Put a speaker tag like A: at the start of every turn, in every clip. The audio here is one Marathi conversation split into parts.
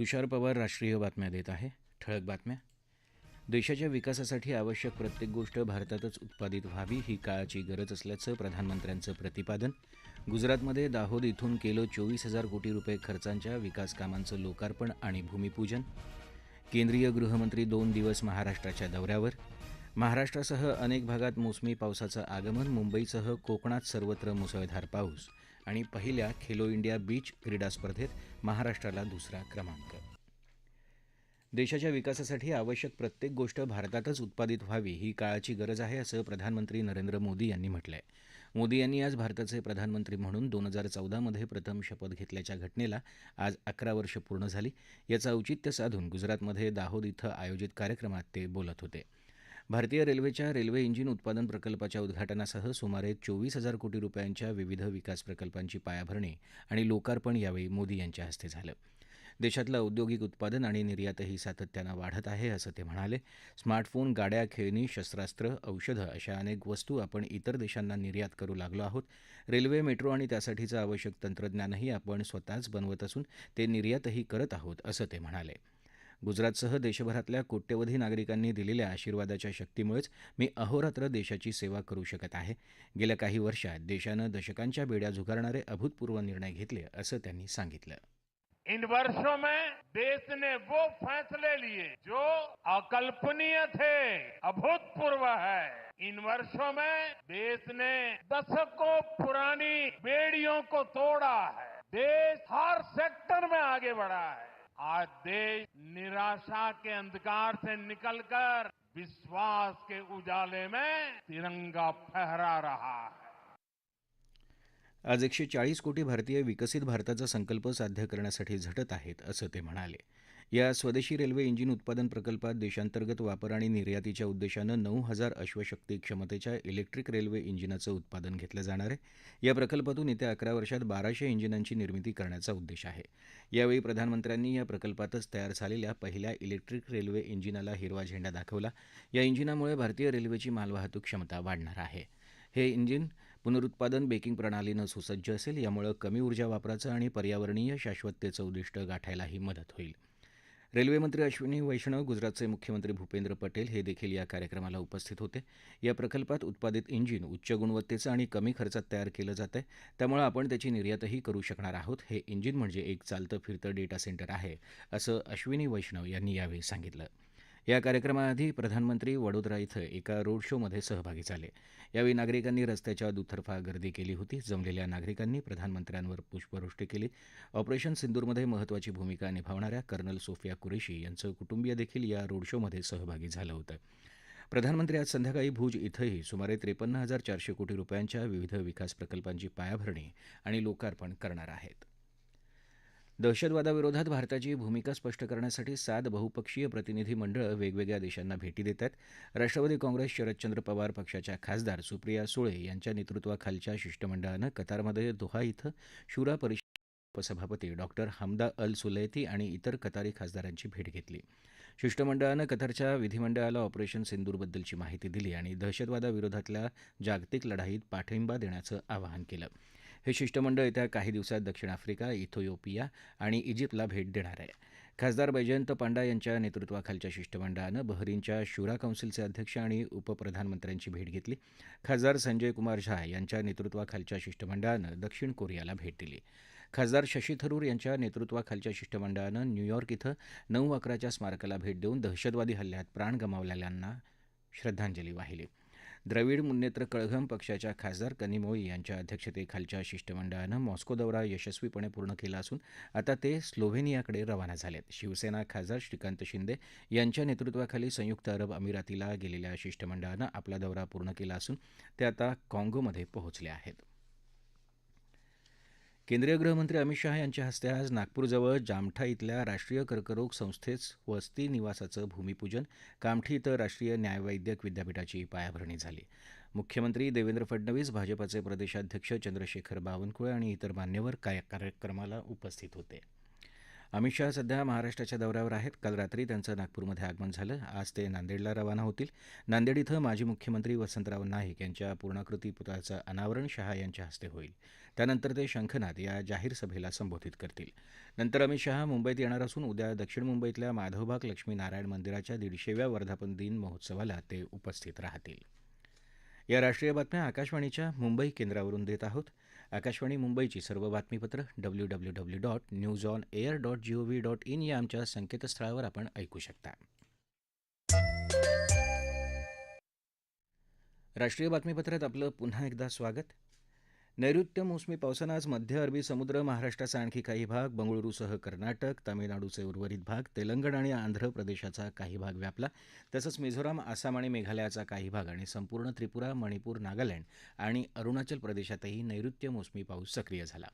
A: तुषार पवार राष्ट्रीय बातम्या देत आहे ठळक बातम्या देशाच्या विकासासाठी आवश्यक प्रत्येक गोष्ट भारतातच उत्पादित व्हावी ही काळाची गरज असल्याचं प्रधानमंत्र्यांचं प्रतिपादन गुजरातमध्ये दाहोद इथून केलं चोवीस हजार कोटी रुपये खर्चांच्या विकासकामांचं लोकार्पण आणि भूमिपूजन केंद्रीय गृहमंत्री दोन दिवस महाराष्ट्राच्या दौऱ्यावर महाराष्ट्रासह अनेक भागात मोसमी पावसाचं आगमन मुंबईसह कोकणात सर्वत्र मुसळधार पाऊस आणि पहिल्या खेलो इंडिया बीच क्रीडा स्पर्धेत महाराष्ट्राला दुसरा क्रमांक देशाच्या विकासासाठी आवश्यक प्रत्येक गोष्ट भारतातच उत्पादित व्हावी ही काळाची गरज आहे असं प्रधानमंत्री नरेंद्र मोदी यांनी म्हटलं आहे मोदी यांनी आज भारताचे प्रधानमंत्री म्हणून दोन हजार चौदामध्ये प्रथम शपथ घेतल्याच्या घटनेला आज अकरा वर्ष पूर्ण झाली याचं औचित्य साधून गुजरातमध्ये दाहोद इथं आयोजित कार्यक्रमात ते बोलत होते भारतीय रेल्वेच्या रेल्वे इंजिन उत्पादन प्रकल्पाच्या उद्घाटनासह सुमारे चोवीस हजार कोटी रुपयांच्या विविध विकास प्रकल्पांची पायाभरणी आणि लोकार्पण यावेळी मोदी यांच्या हस्ते झालं देशातलं औद्योगिक उत्पादन आणि निर्यातही सातत्यानं वाढत आहे असं ते म्हणाले स्मार्टफोन गाड्या खेळणी शस्त्रास्त्र औषधं अशा अनेक वस्तू आपण इतर देशांना निर्यात करू लागलो आहोत रेल्वे मेट्रो आणि त्यासाठीचं आवश्यक तंत्रज्ञानही आपण स्वतःच बनवत असून ते निर्यातही करत आहोत असं ते म्हणाले गुजरातसह देशभरातल्या कोट्यवधी नागरिकांनी दिलेल्या आशीर्वादाच्या शक्तीमुळेच मी अहोरात्र देशाची सेवा करू शकत आहे गेल्या काही वर्षात देशानं दशकांच्या बेड्या झुगारणारे अभूतपूर्व निर्णय घेतले असं त्यांनी सांगितलं
B: इन वर्षों में देश ने वो फैसले लिए जो अकल्पनीय थे अभूतपूर्व है इन वर्षों में देश ने दशकों पुरानी बेड़ियों को तोड़ा है देश हर सेक्टर में आगे बढ़ा है आज देश निराशा के अंधकार से निकलकर विश्वास के उजाले में तिरंगा फहरा रहा है
A: आज एकशे चाळीस कोटी भारतीय विकसित भारताचा संकल्प साध्य करण्यासाठी झटत आहेत असं ते म्हणाले या स्वदेशी रेल्वे इंजिन उत्पादन प्रकल्पात देशांतर्गत वापर आणि निर्यातीच्या उद्देशानं नऊ हजार अश्वशक्ती क्षमतेच्या इलेक्ट्रिक रेल्वे इंजिनाचं उत्पादन घेतलं जाणार आहे या प्रकल्पातून येत्या अकरा वर्षात बाराशे इंजिनांची निर्मिती करण्याचा उद्देश आहे यावेळी प्रधानमंत्र्यांनी या प्रकल्पातच तयार झालेल्या पहिल्या इलेक्ट्रिक रेल्वे इंजिनाला हिरवा झेंडा दाखवला या इंजिनामुळे भारतीय रेल्वेची मालवाहतूक क्षमता वाढणार आहे हे इंजिन पुनरुत्पादन बेकिंग प्रणालीनं सुसज्ज असेल यामुळे कमी ऊर्जा वापराचं आणि पर्यावरणीय शाश्वततेचं उद्दिष्ट गाठायलाही मदत होईल रेल्वेमंत्री अश्विनी वैष्णव गुजरातचे मुख्यमंत्री भूपेंद्र पटेल हे देखील या कार्यक्रमाला उपस्थित होते या प्रकल्पात उत्पादित इंजिन उच्च गुणवत्तेचं आणि कमी खर्चात तयार केलं आहे त्यामुळे आपण त्याची निर्यातही करू शकणार आहोत हे इंजिन म्हणजे एक चालतं फिरतं डेटा सेंटर आहे असं अश्विनी वैष्णव यांनी यावेळी सांगितलं या कार्यक्रमाआधी प्रधानमंत्री वडोदरा इथं एका रोड शो मध्ये सहभागी झाले यावेळी नागरिकांनी रस्त्याच्या दुतर्फा गर्दी केली होती जमलेल्या नागरिकांनी प्रधानमंत्र्यांवर पुष्पवृष्टी केली ऑपरेशन सिंदूरमध्ये महत्वाची भूमिका निभावणाऱ्या कर्नल सोफिया कुरेशी यांचं कुटुंबीय देखील या रोड मध्ये सहभागी झालं होतं प्रधानमंत्री आज संध्याकाळी भूज इथंही सुमारे त्रेपन्न हजार चारशे कोटी रुपयांच्या विविध विकास प्रकल्पांची पायाभरणी आणि लोकार्पण करणार आहेत दहशतवादाविरोधात भारताची भूमिका स्पष्ट करण्यासाठी सात बहुपक्षीय प्रतिनिधी मंडळं वेगवेगळ्या देशांना भेटी देत आहेत राष्ट्रवादी काँग्रेस शरदचंद्र पवार पक्षाच्या खासदार सुप्रिया सुळे यांच्या नेतृत्वाखालच्या शिष्टमंडळानं कतारमध्ये दोहा इथं शुरा परिषद उपसभापती डॉक्टर हमदा अल सुलैती आणि इतर कतारी खासदारांची भेट घेतली शिष्टमंडळानं कतारच्या विधिमंडळाला ऑपरेशन सिंदूरबद्दलची माहिती दिली आणि दहशतवादाविरोधातल्या जागतिक लढाईत पाठिंबा देण्याचं आवाहन केलं हे शिष्टमंडळ येत्या काही दिवसात दक्षिण आफ्रिका इथियोपिया आणि इजिप्तला भेट देणार आहे खासदार बैजयंत पांडा यांच्या नेतृत्वाखालच्या शिष्टमंडळानं बहरीनच्या शुरा कौन्सिलचे अध्यक्ष आणि उपप्रधानमंत्र्यांची भेट घेतली खासदार संजय कुमार झा यांच्या नेतृत्वाखालच्या शिष्टमंडळानं दक्षिण कोरियाला भेट दिली खासदार शशी थरूर यांच्या नेतृत्वाखालच्या शिष्टमंडळानं न्यूयॉर्क इथं नऊ अकराच्या स्मारकाला भेट देऊन दहशतवादी हल्ल्यात प्राण गमावलेल्यांना श्रद्धांजली वाहिली द्रविड मुन्नेत्र कळघम पक्षाच्या खासदार कनिमोई यांच्या अध्यक्षतेखालच्या शिष्टमंडळानं मॉस्को दौरा यशस्वीपणे पूर्ण केला असून आता ते स्लोव्हेनियाकडे रवाना झालेत शिवसेना खासदार श्रीकांत शिंदे यांच्या नेतृत्वाखाली संयुक्त अरब अमिरातीला गेलेल्या शिष्टमंडळानं आपला दौरा पूर्ण केला असून ते आता काँगोमध्ये पोहोचले आहेत केंद्रीय गृहमंत्री अमित शहा यांच्या हस्ते आज नागपूरजवळ जामठा इथल्या राष्ट्रीय कर्करोग संस्थेच वस्ती निवासाचं भूमिपूजन कामठी इथं राष्ट्रीय न्यायवैद्यक विद्यापीठाची पायाभरणी झाली मुख्यमंत्री देवेंद्र फडणवीस भाजपाचे प्रदेशाध्यक्ष चंद्रशेखर बावनकुळे आणि इतर मान्यवर कार्यक्रमाला उपस्थित होते अमित शाह सध्या महाराष्ट्राच्या दौऱ्यावर आहेत काल रात्री त्यांचं नागपूरमध्ये आगमन झालं आज ते नांदेडला रवाना होतील नांदेड इथं माजी मुख्यमंत्री वसंतराव नाईक यांच्या पूर्णाकृती पुतळ्याचं अनावरण शहा यांच्या हस्ते होईल त्यानंतर ते शंखनाद या जाहीर सभेला संबोधित करतील नंतर अमित शहा मुंबईत येणार असून उद्या दक्षिण मुंबईतल्या माधवबाग लक्ष्मी नारायण मंदिराच्या दीडशेव्या वर्धापन दिन महोत्सवाला ते उपस्थित राहतील या राष्ट्रीय बातम्या आकाशवाणीच्या मुंबई केंद्रावरून देत आहोत आकाशवाणी मुंबईची सर्व बातमीपत्र W W W dot news on air dot V dot in या आमच्या संकेतस्थळावर आपण ऐकू शकता राष्ट्रीय बातमीपत्रात आपलं पुन्हा एकदा स्वागत नैऋत्य मोसमी पावसानं आज मध्य अरबी समुद्र महाराष्ट्राचा आणखी काही भाग बंगळुरूसह कर्नाटक तामिळनाडूचे उर्वरित भाग तेलंगण आणि आंध्र प्रदेशाचा काही भाग व्यापला तसंच मिझोराम आसाम आणि मेघालयाचा काही भाग आणि संपूर्ण त्रिपुरा मणिपूर नागालँड आणि अरुणाचल प्रदेशातही नैऋत्य मोसमी पाऊस सक्रिय झाला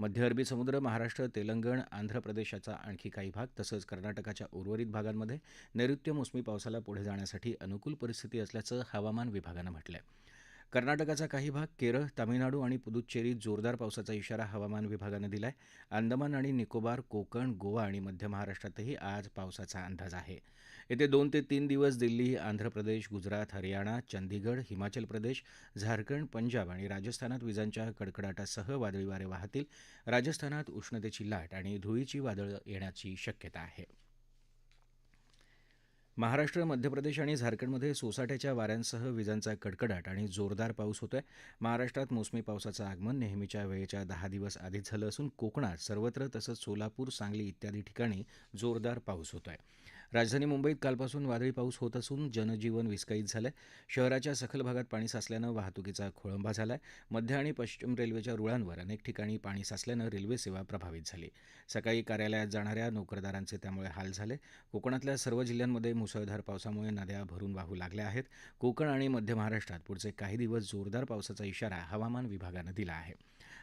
A: मध्य अरबी समुद्र महाराष्ट्र तेलंगण आंध्र प्रदेशाचा आणखी काही भाग तसंच कर्नाटकाच्या उर्वरित भागांमध्ये नैऋत्य मोसमी पावसाला पुढे जाण्यासाठी अनुकूल परिस्थिती असल्याचं हवामान विभागानं म्हटलं आहे कर्नाटकाचा काही भाग केरळ तामिळनाडू आणि पुदुच्चेरीत जोरदार पावसाचा इशारा हवामान विभागानं दिला आहे अंदमान आणि निकोबार कोकण गोवा आणि मध्य महाराष्ट्रातही आज पावसाचा अंदाज आहे येते दोन ते तीन दिवस दिल्ली आंध्र प्रदेश गुजरात हरियाणा चंदीगड हिमाचल प्रदेश झारखंड पंजाब आणि राजस्थानात विजांच्या कडकडाटासह वादळी वारे वाहतील राजस्थानात उष्णतेची लाट आणि धुळीची वादळ येण्याची शक्यता आहे महाराष्ट्र मध्य प्रदेश आणि झारखंडमध्ये सोसाट्याच्या वाऱ्यांसह विजांचा कडकडाट आणि जोरदार पाऊस होतोय महाराष्ट्रात मोसमी पावसाचं आगमन नेहमीच्या वेळेच्या दहा दिवस आधीच झालं असून कोकणात सर्वत्र तसंच सोलापूर सांगली इत्यादी ठिकाणी जोरदार पाऊस होत आहे राजधानी मुंबईत कालपासून वादळी पाऊस होत असून जनजीवन विस्कळीत झालं आहे शहराच्या सखल भागात पाणी साचल्यानं वाहतुकीचा खोळंबा झाला आहे मध्य आणि पश्चिम रेल्वेच्या रुळांवर अनेक ठिकाणी पाणी साचल्यानं रेल्वे सेवा प्रभावित झाली सकाळी कार्यालयात जाणाऱ्या नोकरदारांचे त्यामुळे हाल झाले कोकणातल्या सर्व जिल्ह्यांमध्ये मुसळधार पावसामुळे नद्या भरून वाहू लागल्या आहेत कोकण आणि मध्य महाराष्ट्रात पुढचे काही दिवस जोरदार पावसाचा इशारा हवामान विभागानं दिला आहे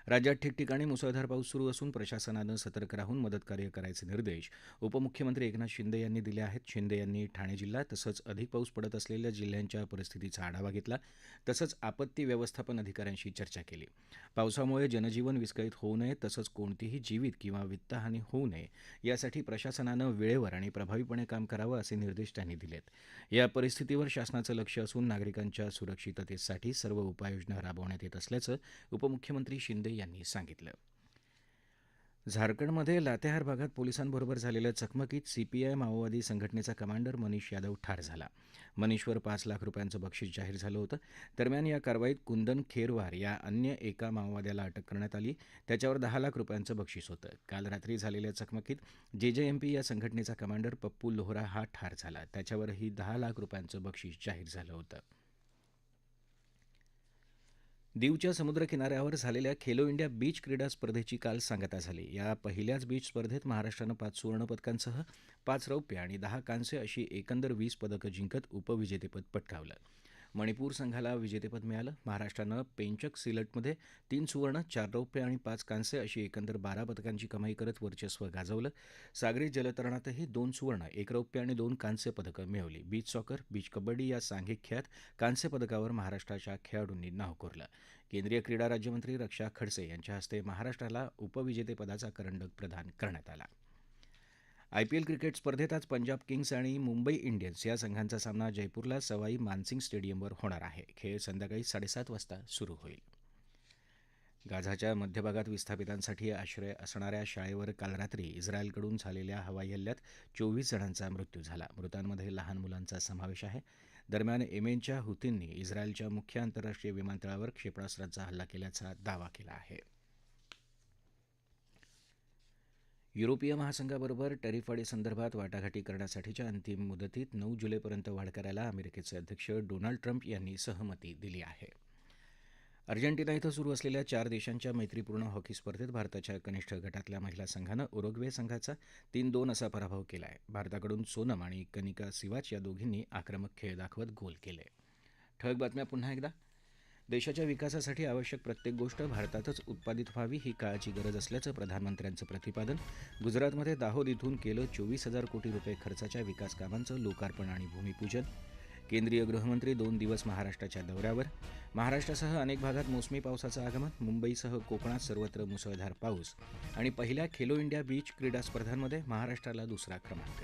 A: राज्यात ठिकठिकाणी मुसळधार पाऊस सुरू असून प्रशासनानं सतर्क राहून मदतकार्य करायचे निर्देश उपमुख्यमंत्री एकनाथ शिंदे यांनी दिले आहेत शिंदे यांनी ठाणे जिल्हा तसंच अधिक पाऊस पडत असलेल्या जिल्ह्यांच्या परिस्थितीचा आढावा घेतला तसंच आपत्ती व्यवस्थापन अधिकाऱ्यांशी चर्चा केली पावसामुळे जनजीवन विस्कळीत होऊ नये तसंच कोणतीही जीवित किंवा वित्तहानी होऊ नये यासाठी प्रशासनानं वेळेवर आणि प्रभावीपणे काम करावं असे निर्देश त्यांनी दिलेत या परिस्थितीवर शासनाचं लक्ष असून नागरिकांच्या सुरक्षिततेसाठी सर्व उपाययोजना राबवण्यात येत असल्याचं उपमुख्यमंत्री शिंदे यांनी सांगितलं झारखंडमध्ये लातेहार भागात पोलिसांबरोबर झालेल्या चकमकीत सीपीआय माओवादी संघटनेचा कमांडर मनीष यादव ठार झाला मनीषवर पाच लाख रुपयांचं बक्षीस जाहीर झालं होतं दरम्यान या कारवाईत कुंदन खेरवार या अन्य एका माओवाद्याला अटक करण्यात आली त्याच्यावर दहा लाख रुपयांचं बक्षीस होतं काल रात्री झालेल्या चकमकीत जेजेएमपी या संघटनेचा कमांडर पप्पू लोहरा हा ठार झाला त्याच्यावरही दहा लाख रुपयांचं बक्षीस जाहीर झालं होतं दीवच्या समुद्रकिनाऱ्यावर झालेल्या खेलो इंडिया बीच क्रीडा स्पर्धेची काल सांगता झाली या पहिल्याच बीच स्पर्धेत महाराष्ट्रानं पाच सुवर्णपदकांसह पाच रौप्य आणि दहा कांस्य अशी एकंदर वीस पदकं जिंकत उपविजेतेपद पटकावलं मणिपूर संघाला विजेतेपद मिळालं महाराष्ट्रानं पेंचक सिलटमध्ये तीन सुवर्ण चार रौप्य आणि पाच कांस्य अशी एकंदर बारा पदकांची कमाई करत वर्चस्व गाजवलं सागरी जलतरणातही दोन सुवर्ण एक रौप्य आणि दोन कांस्य पदकं मिळवली बीच सॉकर बीच कबड्डी या सांघिक खेळात कांस्य पदकावर महाराष्ट्राच्या खेळाडूंनी नाव कोरलं केंद्रीय क्रीडा राज्यमंत्री रक्षा खडसे यांच्या हस्ते महाराष्ट्राला उपविजेतेपदाचा करंडक प्रदान करण्यात आला आयपीएल क्रिकेट स्पर्धेत आज पंजाब किंग्ज आणि मुंबई इंडियन्स या संघांचा सामना जयपूरला सवाई मानसिंग स्टेडियमवर होणार आहे खेळ संध्याकाळी साडेसात वाजता सुरू होईल गाझाच्या मध्यभागात विस्थापितांसाठी आश्रय असणाऱ्या शाळेवर काल रात्री इस्रायलकडून झालेल्या हवाई हल्ल्यात चोवीस जणांचा मृत्यू झाला मृतांमध्ये लहान मुलांचा समावेश आहे दरम्यान एमेनच्या हुतींनी इस्रायलच्या मुख्य आंतरराष्ट्रीय विमानतळावर क्षेपणास्त्राचा हल्ला केल्याचा दावा केला आहे युरोपीय महासंघाबरोबर टॅरिफ वाढीसंदर्भात वाटाघाटी करण्यासाठीच्या अंतिम मुदतीत नऊ जुलैपर्यंत वाढ करायला अमेरिकेचे अध्यक्ष डोनाल्ड ट्रम्प यांनी सहमती दिली आहे अर्जेंटिना इथं सुरू असलेल्या चार देशांच्या मैत्रीपूर्ण हॉकी स्पर्धेत भारताच्या कनिष्ठ गटातल्या महिला संघानं उरोग्वे संघाचा तीन दोन असा पराभव केला आहे भारताकडून सोनम आणि कनिका सिवाच या दोघींनी आक्रमक खेळ दाखवत गोल केले ठळक बातम्या पुन्हा एकदा देशाच्या विकासासाठी आवश्यक प्रत्येक गोष्ट भारतातच उत्पादित व्हावी ही काळाची गरज असल्याचं प्रधानमंत्र्यांचं प्रतिपादन गुजरातमध्ये दाहोद इथून केलं चोवीस हजार कोटी रुपये खर्चाच्या विकास कामांचं लोकार्पण आणि भूमिपूजन केंद्रीय गृहमंत्री दोन दिवस महाराष्ट्राच्या दौऱ्यावर महाराष्ट्रासह अनेक भागात मोसमी पावसाचं आगमन मुंबईसह कोकणात सर्वत्र मुसळधार पाऊस आणि पहिल्या खेलो इंडिया बीच क्रीडा स्पर्धांमध्ये महाराष्ट्राला दुसरा क्रमांक